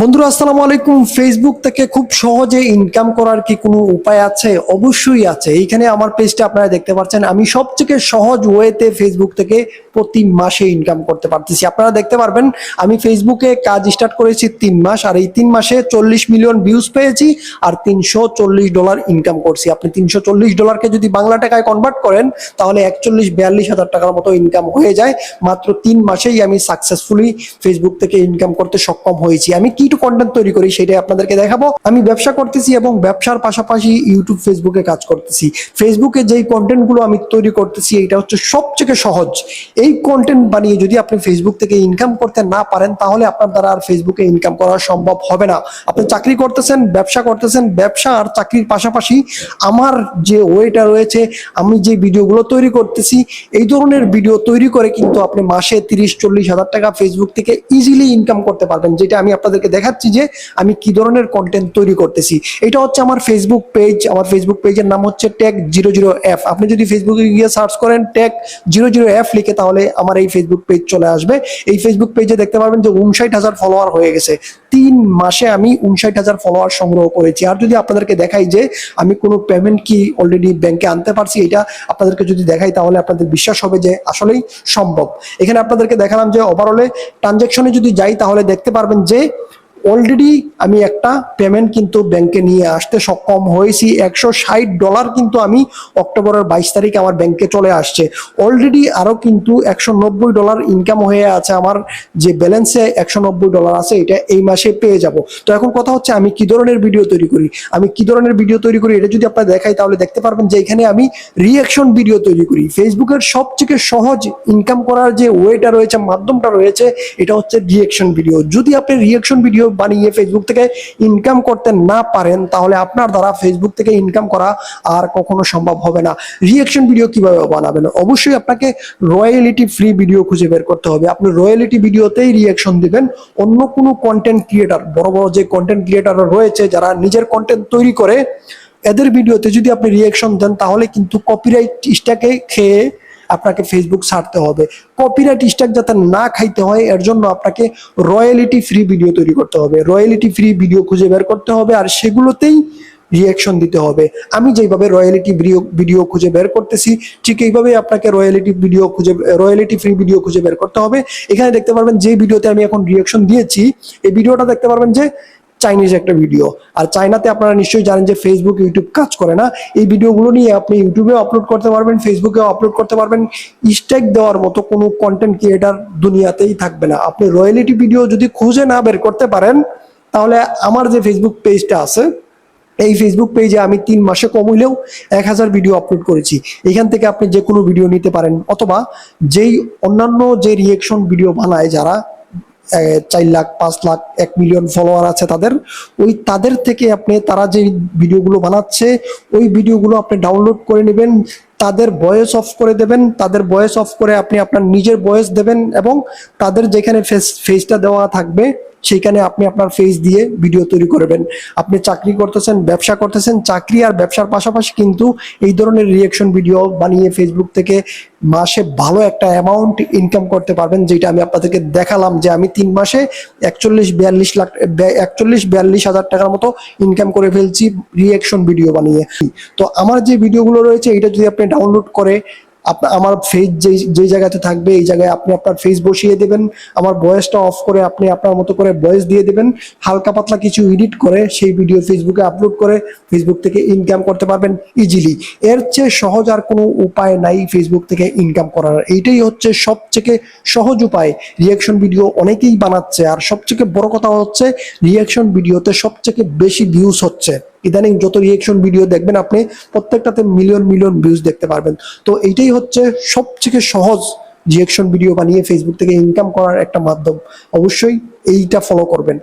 বন্ধুরা, আসসালামু আলাইকুম। ফেসবুক থেকে খুব সহজে ইনকাম করার কি কোনো উপায় আছে? অবশ্যই আছে। এইখানে আমার পেজটা আপনারা দেখতে পাচ্ছেন। আমি সবথেকে সহজ ওয়েতে ফেসবুক থেকে প্রতি মাসে ইনকাম করতে পারতেছি। আপনারা দেখতে পারবেন, আমি ফেসবুকে কাজ স্টার্ট করেছি তিন মাস, আর এই তিন মাসে চল্লিশ মিলিয়ন ভিউজ পেয়েছি, আর তিনশো চল্লিশ ডলার ইনকাম করছি। আপনি তিনশো চল্লিশ ডলারকে যদি বাংলা টাকায় কনভার্ট করেন, তাহলে একচল্লিশ বিয়াল্লিশ হাজার টাকার মতো ইনকাম হয়ে যায়। মাত্র তিন মাসেই আমি সাকসেসফুলি ফেসবুক থেকে ইনকাম করতে সক্ষম হয়েছি। আমি কি কন্টেন্ট তৈরি করি, সেটাই আপনাদেরকে দেখাবো। আমি ব্যবসা করতেছি এবং ব্যবসার পাশাপাশি ইউটিউব ফেসবুকে কাজ করতেছি। ফেসবুকে যেই কন্টেন্টগুলো আমি তৈরি করতেছি এটা হচ্ছে সবথেকে সহজ। এই কন্টেন্ট বানিয়ে যদি আপনি ফেসবুক থেকে ইনকাম করতে না পারেন, তাহলে আপনার দ্বারা আর ফেসবুকে ইনকাম করা সম্ভব হবে না। আপনি চাকরি করতেছেন, ব্যবসা করতেছেন, ব্যবসা আর চাকরির পাশাপাশি আমার যে ওয়েটা রয়েছে, আমি যে ভিডিওগুলো তৈরি করতেছি, এই ধরনের ভিডিও তৈরি করে কিন্তু আপনি মাসে তিরিশ, চল্লিশ হাজার টাকা ফেসবুক থেকে ইজিলি ইনকাম করতে পারবেন, যেটা আমি আপনাদেরকে দেখাচ্ছি যে আমি কি ধরনের কন্টেন্ট তৈরি করতেছি। এটা হচ্ছে আমার ফেসবুক পেজ আমার ফেসবুক পেজের নাম হচ্ছে ট্যাগ জিরো জিরো এফ আপনি যদি ফেসবুকে গিয়ে সার্চ করেন ট্যাগ জিরো জিরো এফ লিখে তাহলে আমার এই ফেসবুক পেজ চলে আসবে। এই ফেসবুক পেজে দেখতে পারবেন যে উনষাট হাজার ফলোয়ার হয়ে গেছে। তিন মাসে আমি উনষাট হাজার ফলোয়ার সংগ্রহ করেছি। আর যদি আপনাদেরকে দেখাই যে আমি কোনো পেমেন্ট কি অলরেডি ব্যাংকে আনতে পারছি, এটা আপনাদেরকে যদি দেখাই তাহলে আপনাদের বিশ্বাস হবে যে আসলেই সম্ভব। এখানে আপনাদেরকে দেখালাম যে ওভারঅলে ট্রানজেকশনে যদি যাই তাহলে দেখতে পারবেন যে অলরেডি আমি একটা পেমেন্ট কিন্তু ব্যাংকে নিয়ে আসতে সক্ষম হয়েছি। একশো ষাট ডলার কিন্তু আমি অক্টোবরের বাইশ তারিখ আমার ব্যাংকে চলে আসছে। অলরেডি আরও কিন্তু একশো নব্বই ডলার ইনকাম হয়ে আছে আমার যে ব্যালেন্সে একশো নব্বই ডলার আছে, এটা এই মাসে পেয়ে যাব। তো এখন কথা হচ্ছে আমি কি ধরনের ভিডিও তৈরি করি? আমি কি ধরনের ভিডিও তৈরি করি এটা যদি আপনার দেখাই তাহলে দেখতে পারবেন যে এখানে আমি রিয়াকশন ভিডিও তৈরি করি। ফেসবুকের সবথেকে সহজ ইনকাম করার যে ওয়েটা রয়েছে, মাধ্যমটা রয়েছে, এটা হচ্ছে রিয়াকশন ভিডিও যদি আপনি রিয়াকশন ভিডিও বানিয়ে ফেসবুক থেকে ইনকাম করতে না পারেন, তাহলে আপনার দ্বারা ফেসবুক থেকে ইনকাম করা আর কখনো সম্ভব হবে না। রিয়াকশন ভিডিও কীভাবে বানাবেন? অবশ্যই আপনাকে রয়্যালিটি ফ্রি ভিডিও খুঁজে বের করতে হবে। আপনি রয়্যালিটি ভিডিওতেই রিয়াকশন দিবেন। অন্য কোনো কন্টেন্ট ক্রিয়েটার বড় বড় যে কন্টেন্ট ক্রিয়েটার রয়েছে, যারা নিজের কন্টেন্ট তৈরি করে, এদের ভিডিওতে যদি আপনি রিয়াকশন দেন, তাহলে কিন্তু কপিরাইট স্ট্যাকে খেয়ে আপনাকে ফেসবুক ছাড়তে হবে। কপিরাইট স্ট্যাক যাতে না খাইতে হয়, এর জন্য আপনাকে রয়্যালিটি ফ্রি ভিডিও তৈরি করতে হবে। রয়্যালিটি ফ্রি ভিডিও খুঁজে বের করতে হবে আর সেগুলোতেই রিয়াকশন দিতে হবে। আমি যেভাবে রয়্যালিটি ভিডিও খুঁজে বের করতেছি, ঠিক এইভাবে আপনাকে রয়্যালিটি ভিডিও খুঁজে রয়্যালিটি ফ্রি ভিডিও খুঁজে বের করতে হবে। এখানে দেখতে পারবেন যে ভিডিওতে আমি এখন রিয়াকশন দিয়েছি, এই ভিডিওটা দেখতে পারবেন যে চাইনিজ একটা ভিডিও আর চাইনাতে আপনারা নিশ্চয়ই জানেন যে ফেসবুক ইউটিউব কাজ করে না। এই ভিডিওগুলো নিয়ে আপনি ইউটিউবেও আপলোড করতে পারবেন ফেসবুকেও আপলোড করতে পারবেন। স্ট্যাক দেওয়ার মতো কোনো কন্টেন্ট ক্রিয়েটার দুনিয়াতেই থাকবে না। আপনি রয়্যালিটি ভিডিও যদি খুঁজে না বের করতে পারেন, তাহলে আমার যে ফেসবুক পেজটা আছে, এই ফেসবুক পেজে আমি তিন মাসে কম হইলেও এক হাজার ভিডিও আপলোড করেছি। এখান থেকে আপনি যে কোনো ভিডিও নিতে পারেন। অথবা যেই অন্যান্য যে রিয়েকশন ভিডিও বানায় যারা চার লাখ, পাঁচ লাখ, এক মিলিয়ন ফলোয়ার আছে তাদের। ওই তাদের থেকে আপনি, তারা যে ভিডিওগুলো বানাচ্ছে, ওই ভিডিওগুলো আপনি ডাউনলোড করে নেবেন, তাদের ভয়েস অফ করে দেবেন, তাদের ভয়েস অফ করে আপনি আপনার নিজের ভয়েস দেবেন এবং তাদের যেখানে ফেস ফেসটা দেওয়া থাকবে, সেইখানে আপনি আপনার ফেস দিয়ে ভিডিও তৈরি করবেন আপনি চাকরি করতেছেন, ব্যবসা করতেছেন, চাকরি আর ব্যবসার পাশাপাশি কিন্তু এই ধরনের রিয়েকশন ভিডিও বানিয়ে ফেসবুক থেকে মাসে ভালো একটা অ্যামাউন্ট ইনকাম করতে পারবেন, যেটা আমি আপনাদেরকে দেখালাম যে আমি তিন মাসে একচল্লিশ বিয়াল্লিশ লাখ একচল্লিশ বিয়াল্লিশ হাজার টাকার মতো ইনকাম করে ফেলছি রিয়েকশন ভিডিও বানিয়ে। তো আমার যে ভিডিওগুলো রয়েছে, এটা যদি আপনি ডাউনলোড করে আপনার আমার ফেস যেই যেই জায়গাতে থাকবে, এই জায়গায় আপনি আপনার ফেস বসিয়ে দেবেন, আমার ভয়েসটা অফ করে আপনি আপনার মতো করে ভয়েস দিয়ে দেবেন, হালকা পাতলা কিছু এডিট করে সেই ভিডিও ফেসবুকে আপলোড করে ফেসবুক থেকে ইনকাম করতে পারবেন ইজিলি এর চেয়ে সহজ আর কোনো উপায় নাই ফেসবুক থেকে ইনকাম করার। এইটাই হচ্ছে সবথেকে সহজ উপায়। রিয়াকশন ভিডিও অনেকেই বানাচ্ছে, আর সবথেকে বড় কথা হচ্ছে রিয়াকশন ভিডিওতে সবথেকে বেশি ভিউজ হচ্ছে। ইদানিং যত রিয়েকশন ভিডিও দেখবেন, আপনি প্রত্যেকটাতে মিলিয়ন মিলিয়ন ভিউজ দেখতে পারবেন। তো এইটাই হচ্ছে সবথেকে সহজ রিয়েকশন ভিডিও বানিয়ে ফেসবুক থেকে ইনকাম করার একটা মাধ্যম। অবশ্যই এইটা ফলো করবেন।